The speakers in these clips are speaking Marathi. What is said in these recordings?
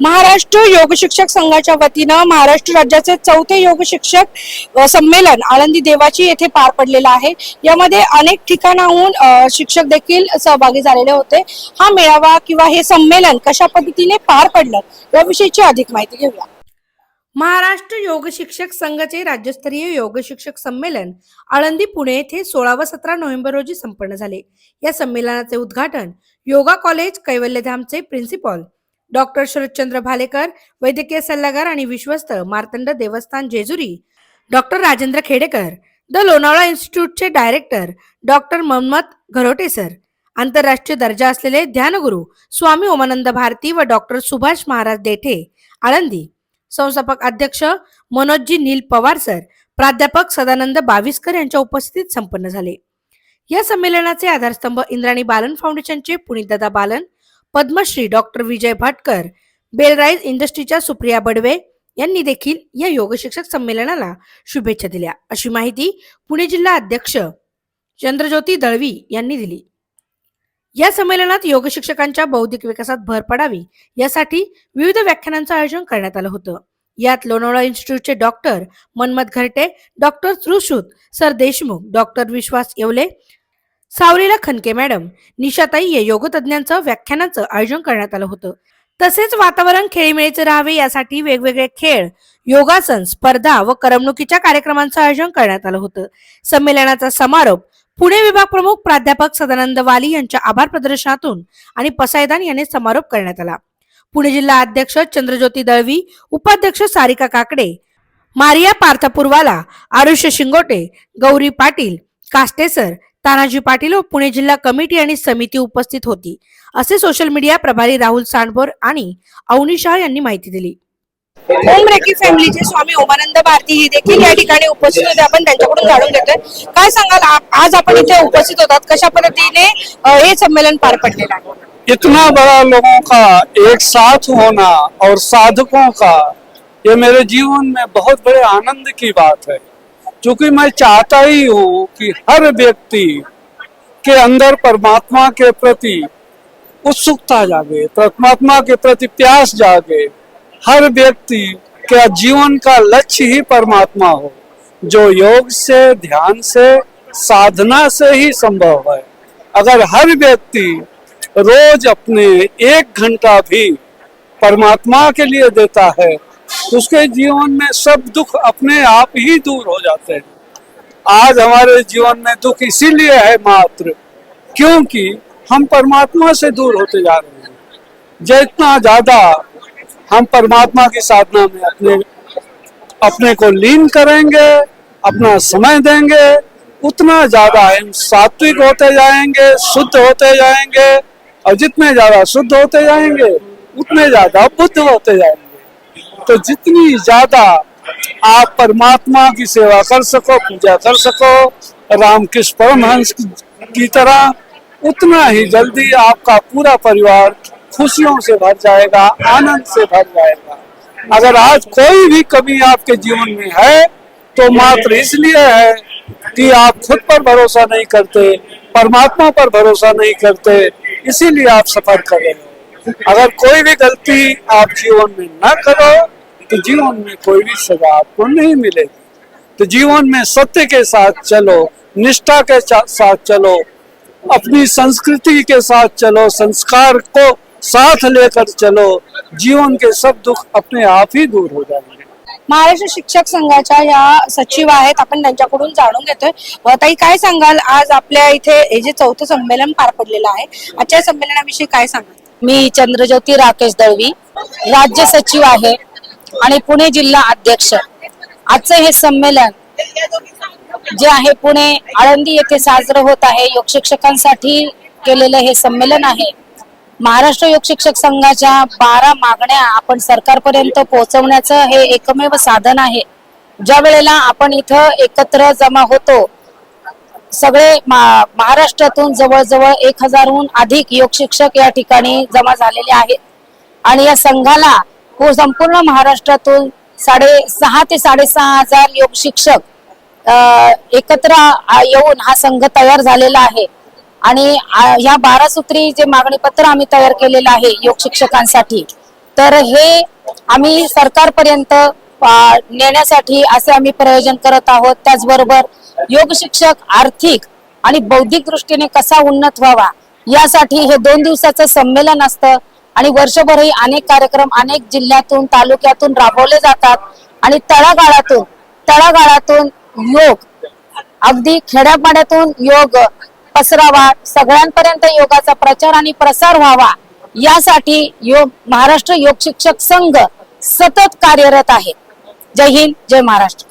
महाराष्ट्र योग शिक्षक संघाच्या वतीनं महाराष्ट्र राज्याचे चौथे योग शिक्षक संमेलन आळंदी देवाची येथे पार पडलेलं आहे. यामध्ये अनेक ठिकाणाहून शिक्षक देखील सहभागी झालेले होते. हा मेळावा किंवा हे संमेलन कशा पद्धतीने पार पडलं याविषयीची अधिक माहिती घेऊया. महाराष्ट्र योग शिक्षक संघाचे राज्यस्तरीय योग शिक्षक संमेलन आळंदी पुणे येथे सोळा व सतरा नोव्हेंबर रोजी संपन्न झाले. या संमेलनाचे उद्घाटन योगा कॉलेज कैवल्यधामचे प्रिन्सिपॉल डॉक्टर शरदचंद्र भालेकर वैद्यकीय सल्लागार आणि विश्वस्त Martand Devasthan Jejuri doctor Rajendra Khedekar the Lonavala इन्स्टिट्यूटचे director doctor Mammat Gharote sir आंतरराष्ट्रीय दर्जा असलेले ध्यानगुरू स्वामी ओमानंद भारती व डॉक्टर सुभाष महाराज देठे आळंदी. संस्थापक अध्यक्ष मनोजजी नील पवार सर प्राध्यापक सदानंद बाविस्कर यांच्या उपस्थितीत संपन्न झाले. या संमेलनाचे आधारस्तंभ इंद्राणी बालन फाउंडेशनचे पुनीतदादा बालन पद्मश्री डॉक्टर विजय भाटकर बेलराईज इंडस्ट्रीच्या सुप्रिया बडवे यांनी देखील या योग शिक्षक संमेलनाला शुभेच्छा दिल्या. अशी माहिती पुणे जिल्हा अध्यक्ष चंद्रज्योती दळवी यांनी दिली. या संमेलनात योग शिक्षकांच्या बौद्धिक विकासात भर पडावी यासाठी विविध व्याख्यानांचं आयोजन करण्यात आलं होतं. यात Lonavala इन्स्टिट्यूटचे doctor Manmath Gharte doctor Sushrut sir Deshmukh doctor Vishwas Yevle सावलीला Khanke madam. निशाताई या योगतज्ञांचं व्याख्यानाचं आयोजन करण्यात आलं होतं. तसेच वातावरण खेळीमेळीचे राहावे यासाठी वेगवेगळे खेळ योगासन स्पर्धा व करमणुकीच्या कार्यक्रमांचं आयोजन करण्यात आलं होतं. संमेलनाचा समारोप पुणे विभाग प्रमुख प्राध्यापक सदानंद वाली यांच्या आभार प्रदर्शनातून आणि पसायदान याने समारोप करण्यात आला. पुणे जिल्हा अध्यक्ष चंद्रज्योती दळवी उपाध्यक्ष सारिका काकडे मारिया पार्थपुरवाला आरुष्य शिंगोटे गौरी पाटील कास्टेसर तानाजी पाटील व पुणे जिल्हा कमिटी आणि समिती उपस्थित होती. असे सोशल मीडिया प्रभारी राहुल सांडभोर आणि अवनी शाह यांनी माहिती दिली. ओम रेकी फॅमिलीचे स्वामी ओमानंद भारती हे देखील या ठिकाणी उपस्थित होते. आपण त्यांच्याकडून जाणून घेतोय. काय सांगाल? आज आपण इथे उपस्थित होतात. कशा पद्धतीने हे संमेलन पार पडलेलं आहे? इतना बड़ा लोगों का एक साथ होना और साधकों का ये मेरे जीवन में बहुत बड़े आनंद की बात है। क्योंकि मैं चाहता ही हूँ कि हर व्यक्ति के अंदर परमात्मा के प्रति उत्सुकता जागे, परमात्मा के प्रति प्यास जागे। हर व्यक्ति का जीवन का लक्ष्य ही परमात्मा हो, जो योग से, ध्यान से, साधना से ही संभव है। अगर हर व्यक्ति रोज अपने एक घंटा भी परमात्मा के लिए देता है उसके जीवन में सब दुख अपने आप ही दूर हो जाते हैं। आज हमारे जीवन में दुख इसीलिए है मात्र क्योंकि हम परमात्मा से दूर होते जा रहे हैं। जितना ज़्यादा हम परमात्मा की साधना में अपने अपने को लीन करेंगे, अपना समय देंगे, उतना ज़्यादा हम सात्विक होते जाएँगे, शुद्ध होते जाएँगे और जितने ज़्यादा शुद्ध होते जाएँगे, उतने ज़्यादा बुद्ध होते जाएँगे। तो जितनी ज़्यादा आप परमात्मा की सेवा कर सको, पूजा कर सको, रामकृष्ण परमहंस की- तरह, उतना ही जल्दी आपका पूरा परिवार खुशियों से भर जाएगा, आनंद से भर जाएगा। अगर आज कोई भी कमी आपके जीवन में है तो मात्र इसलिए है कि आप खुद पर भरोसा नहीं करते, परमात्मा पर भरोसा नहीं करते, इसीलिए आप सफ़र कर रहे हो। अगर कोई भी गलती आप जीवन में न करो तो जीवन में कोई भी सजा आपको नहीं मिलेगी। तो जीवन में सत्य के साथ चलो निष्ठा के साथ चलो अपनी संस्कृति के साथ चलो संस्कार को साथ लेकर चलो जीवन के सब दुख अपने आप ही दूर हो जाएंगे। महाराष्ट्र शिक्षक संघाच्या या सचिव आहेत आपण त्यांच्याकडून जाणून घेतोय. ताई काय सांगाल? आज आपल्या इथे हे जे चौथं संमेलन पार पडलेलं आहे आजच्या संमेलनाविषयी काय सांगाल? मी चंद्रज्योती राकेश दळवी राज्य सचिव आहे. आणि पुणे जिल्हा अध्यक्ष. आजचं हे संमेलन जे आहे पुणे आळंदी येथे साजरं होत आहे योग शिक्षकांसाठी केलेलं हे संमेलन आहे. महाराष्ट्र योग शिक्षक संघाच्या बारा मागण्या आपण सरकारपर्यंत पोहोचवण्याचं हे एकमेव साधन आहे. ज्या वेळेला आपण इथं एकत्र जमा होतो सगळे महाराष्ट्रातून जवळजवळ एक हजारहून अधिक योग शिक्षक या ठिकाणी जमा झालेले आहेत. आणि या संघाला हो संपूर्ण महाराष्ट्रातून साडे सहा ते साडेसहा हजार योग शिक्षक एकत्र येऊन हा संघ तयार झालेला आहे. आणि या ह्या बारा सूत्री जे मागणी पत्र आम्ही तयार केलेलं आहे योग शिक्षकांसाठी तर हे आम्ही सरकारपर्यंत नेण्यासाठी असे आम्ही प्रयोजन करत आहोत. त्याचबरोबर योग शिक्षक आर्थिक आणि बौद्धिक दृष्टीने कसा उन्नत व्हावा यासाठी हे दोन दिवसाचं संमेलन असतं. आणि वर्षभरही अनेक कार्यक्रम अनेक जिल्ह्यातून तालुक्यातून राबवले जातात. आणि तळागाळातून तळागाळातून योग अगदी खेड्यापाड्यातून योग पसरावा सगळ्यांपर्यंत योगाचा प्रचार आणि प्रसार व्हावा यासाठी योग महाराष्ट्र योग शिक्षक संघ सतत कार्यरत आहे. जय हिंद जय महाराष्ट्र.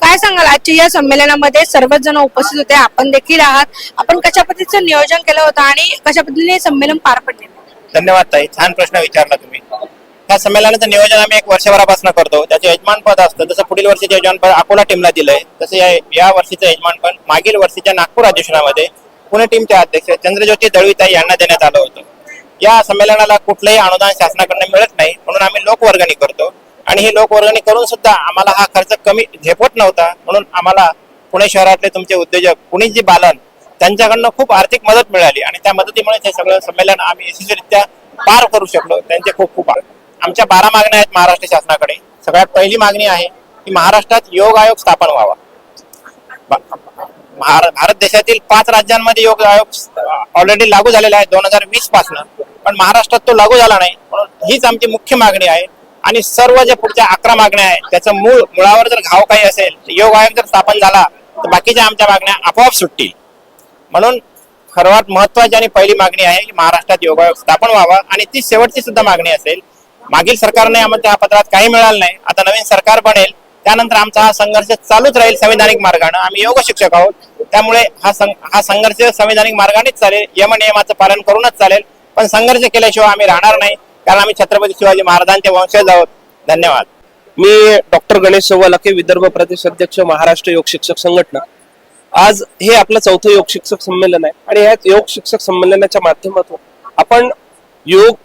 काय सांगाल? आजच्या या संमेलनामध्ये सर्वच जण उपस्थित होते. आपण देखील आहात. आपण कशा पद्धतीचं नियोजन केलं होतं आणि कशा पद्धतीने संमेलन पार पडले? धन्यवाद ताई छान प्रश्न विचारला तुम्ही. त्या संमेलनाचं नियोजन आम्ही एक वर्षभरापासून करतो. त्याचे यजमानपद असतं. जसं पुढील वर्षीचे यजमानपद अकोला टीमला दिलंय तसं या या वर्षीचं यजमानपद मागील वर्षीच्या नागपूर अधिवेशनामध्ये पुणे टीमचे अध्यक्ष चंद्रज्योती दळवीताई यांना देण्यात आलं होतं. या संमेलनाला कुठलंही अनुदान शासनाकडून मिळत नाही म्हणून आम्ही लोकवर्गणी करतो. आणि ही लोकवर्गणी करून सुद्धा आम्हाला हा खर्च कमी झेपत नव्हता म्हणून आम्हाला पुणे शहरातले तुमचे उद्योजक पुणेजी बालन त्यांच्याकडनं खूप आर्थिक मदत मिळाली आणि त्या मदतीमुळे हे सगळं संमेलन आम्ही यशस्वीरित्या पार करू शकलो. त्यांचे खूप खूप आमच्या बारा मागण्या आहेत महाराष्ट्र शासनाकडे. सगळ्यात पहिली मागणी आहे की महाराष्ट्रात योग आयोग स्थापन व्हावा. भारत देशातील पाच राज्यांमध्ये योग आयोग ऑलरेडी लागू झालेला आहे दोन हजार वीसपासून. पण महाराष्ट्रात तो लागू झाला नाही. म्हणून हीच आमची मुख्य मागणी आहे. आणि सर्व ज्या पुढच्या अकरा मागण्या आहेत त्याचं मूळ मुळावर जर घाव काही असेल तर योग आयोग जर स्थापन झाला तर बाकीच्या आमच्या मागण्या आपोआप सुटतील. म्हणून सर्वात महत्वाची आणि पहिली मागणी आहे की महाराष्ट्रात योग स्थापन व्हावा आणि ती शेवटची सुद्धा मागणी असेल. मागील सरकारने आम्हाला त्या पत्रात काही मिळालं नाही. आता नवीन सरकार बनेल त्यानंतर आमचा हा संघर्ष चालूच राहील संविधानिक मार्गाने. आम्ही योग शिक्षक आहोत. त्यामुळे हा सं- हा संघर्ष संविधानिक मार्गानेच चालेल. यम नियमाचं पालन करूनच चालेल. पण संघर्ष केल्याशिवाय आम्ही राहणार नाही. कारण आम्ही छत्रपती शिवाजी महाराजांचे वंशज आहोत. धन्यवाद. मी डॉक्टर गणेश सव्वालाके विदर्भ प्रदेश अध्यक्ष महाराष्ट्र योग शिक्षक संघटना. आज हे आपलं चौथं योग शिक्षक संमेलन आहे. आणि या योग शिक्षक संमेलनाच्या माध्यमातून आपण योग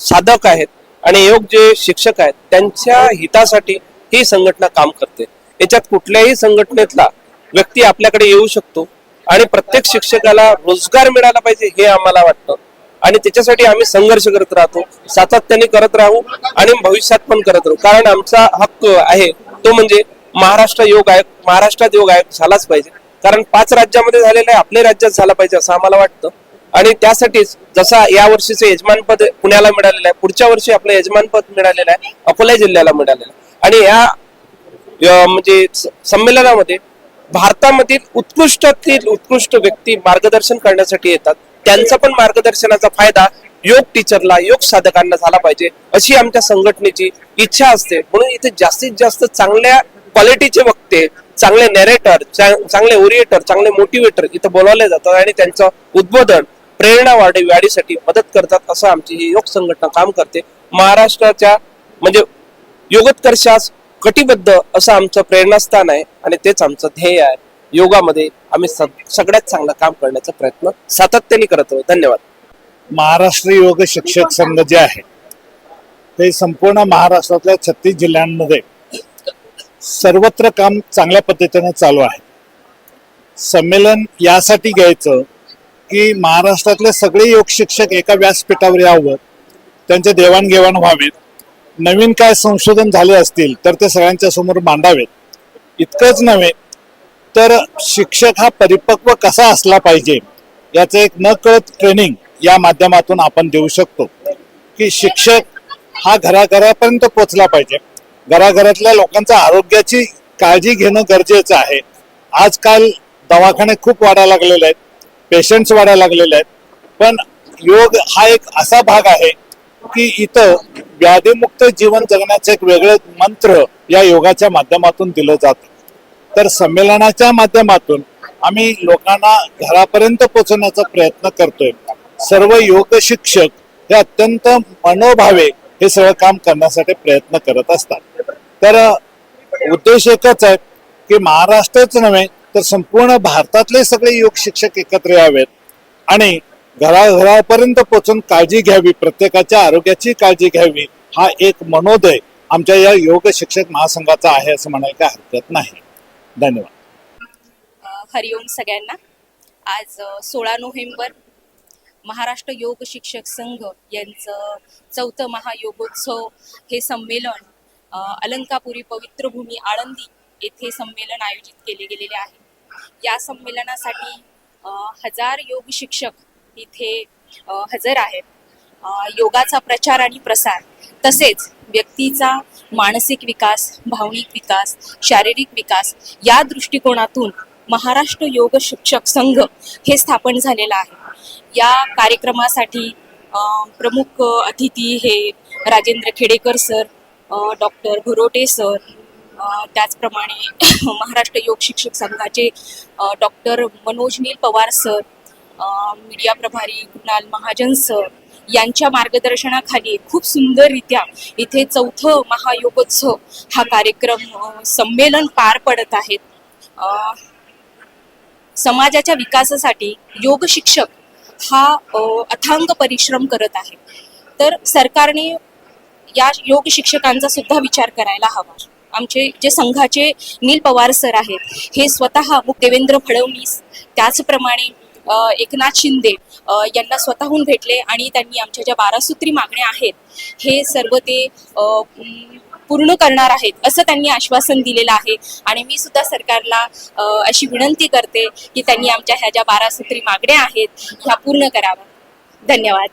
साधक आहेत आणि योग जे शिक्षक आहेत त्यांच्या हितासाठी ही संघटना काम करते. याच्यात कुठल्याही संघटनेतला व्यक्ती आपल्याकडे येऊ शकतो आणि प्रत्येक शिक्षकाला रोजगार मिळाला पाहिजे हे आम्हाला वाटतं. आणि त्याच्यासाठी आम्ही संघर्ष करत राहतो सातत्याने करत राहू आणि भविष्यात पण करत राहू. कारण आमचा हक्क आहे तो म्हणजे महाराष्ट्र योग आयोग महाराष्ट्रात योग आयोग झालाच पाहिजे. कारण पाच राज्यामध्ये झालेलं आहे आपल्या राज्यात झाला पाहिजे असं आम्हाला वाटतं. आणि त्यासाठीच जसा या वर्षीचं यजमानपद पुण्याला मिळालेलं आहे पुढच्या वर्षी आपलं यजमानपद मिळालेलं आहे अकोला जिल्ह्याला मिळालेलं आहे. आणि या म्हणजे संमेलनामध्ये भारतामधील उत्कृष्टातील उत्कृष्ट व्यक्ती मार्गदर्शन करण्यासाठी येतात. त्यांचा पण मार्गदर्शनाचा फायदा योग टीचरला योग साधकांना झाला पाहिजे अशी आमच्या संघटनेची इच्छा असते. म्हणून इथे जास्तीत जास्त चांगल्या क्वालिटीचे वक्ते चांगले नॅरेटर चांगले ओरिएटर चांगले मोटिवेटर इथं बोलावले जातात आणि त्यांचं उद्बोधन प्रेरणा वाढ वाढीसाठी मदत करतात असं आमची ही योग संघटना काम करते. महाराष्ट्राच्या म्हणजे योगोत्कर्षास कटिबद्ध असं आमचं प्रेरणास्थान आहे आणि तेच आमचं ध्येय आहे. योगामध्ये आम्ही सग- सगळ्यात चांगलं काम करण्याचा प्रयत्न सातत्याने करत आहोत. धन्यवाद. महाराष्ट्र योग शिक्षक संघ जे आहे ते संपूर्ण महाराष्ट्रातल्या छत्तीस जिल्ह्यांमध्ये सर्वत्र काम चांगल्या पद्धतीने चालू आहे. संमेलन यासाठी घ्यायचं की महाराष्ट्रातले सगळे योग शिक्षक एका व्यासपीठावर यावं त्यांचे देवाणघेवाण व्हावेत. नवीन काय संशोधन झाले असतील तर ते सगळ्यांच्या समोर मांडावेत. इतकंच नव्हे तर शिक्षक हा परिपक्व कसा असला पाहिजे याचं एक न कळत ट्रेनिंग या माध्यमातून आपण देऊ शकतो की शिक्षक हा घराघरापर्यंत पोचला पाहिजे. घराघरातल्या लोकांच्या आरोग्याची काळजी घेणं गरजेचं आहे. आजकाल दवाखाने खूप वाढायला लागलेले आहेत पेशंट्स वाढायला लागलेले आहेत. पण योग हा एक असा भाग आहे की इथं व्याधीमुक्त जीवन जगण्याचं एक वेगळं मंत्र या योगाच्या माध्यमातून दिलं जातं. तर संमेलनाच्या माध्यमातून आम्ही लोकांना घरापर्यंत पोहोचवण्याचा प्रयत्न करतोय. सर्व योग शिक्षक हे अत्यंत मनोभावे हे सगळं काम करण्यासाठी प्रयत्न करत असतात. तर उद्देश एकच आहे की महाराष्ट्रच नव्हे तर संपूर्ण भारतातले सगळे योग शिक्षक एकत्र यावेत आणि घराघरापर्यंत पोहोचून काळजी घ्यावी प्रत्येकाच्या आरोग्याची काळजी घ्यावी हा एक मनोदय आमच्या या योग शिक्षक महासंघाचा आहे असं म्हणायला काही हरकत नाही. धन्यवाद. हरिओम सगळ्यांना. आज सोळा नोव्हेंबर महाराष्ट्र योग शिक्षक संघ यांचं चौथं महायोगोत्सव हे संमेलन अलंकापुरी पवित्र भूमी आळंदी येथे संमेलन आयोजित केले गेलेले आहे. या संमेलनासाठी हजार योग शिक्षक इथे हजर आहेत. योगाचा प्रचार आणि प्रसार तसेच व्यक्तीचा मानसिक विकास भावनिक विकास शारीरिक विकास या दृष्टिकोनातून महाराष्ट्र योग शिक्षक संघ हे स्थापन झालेलं आहे. या कार्यक्रमासाठी प्रमुख अतिथी हे Rajendra Khedekar sir doctor Bhurote sir त्याचप्रमाणे महाराष्ट्र योग शिक्षक संघाचे doctor Manoj Neel Pawar sir media प्रभारी कुणाल महाजन सर यांच्या मार्गदर्शनाखाली खूप सुंदररित्या इथे चौथं महायोगोत्सव हा कार्यक्रम संमेलन पार पडत आहेत. समाजाच्या विकासासाठी योग शिक्षक हा अथांग परिश्रम करत आहे. तर सरकारने या योग शिक्षकांचा सुद्धा विचार करायला हवा. आमचे जे संघाचे नील पवार सर आहेत हे स्वतः मुख देवेंद्र फडणवीस त्याचप्रमाणे एकनाथ शिंदे यांना स्वतःहून भेटले आणि त्यांनी आमच्या ज्या बारासूत्री मागण्या आहेत हे सर्व ते पूर्ण करणार आहेत असं त्यांनी आश्वासन दिलेलं आहे. आणि मी सुद्धा सरकारला अशी विनंती करते की त्यांनी आमच्या ह्या ज्या बारा सूत्री मागण्या आहेत ह्या पूर्ण कराव्या. धन्यवाद.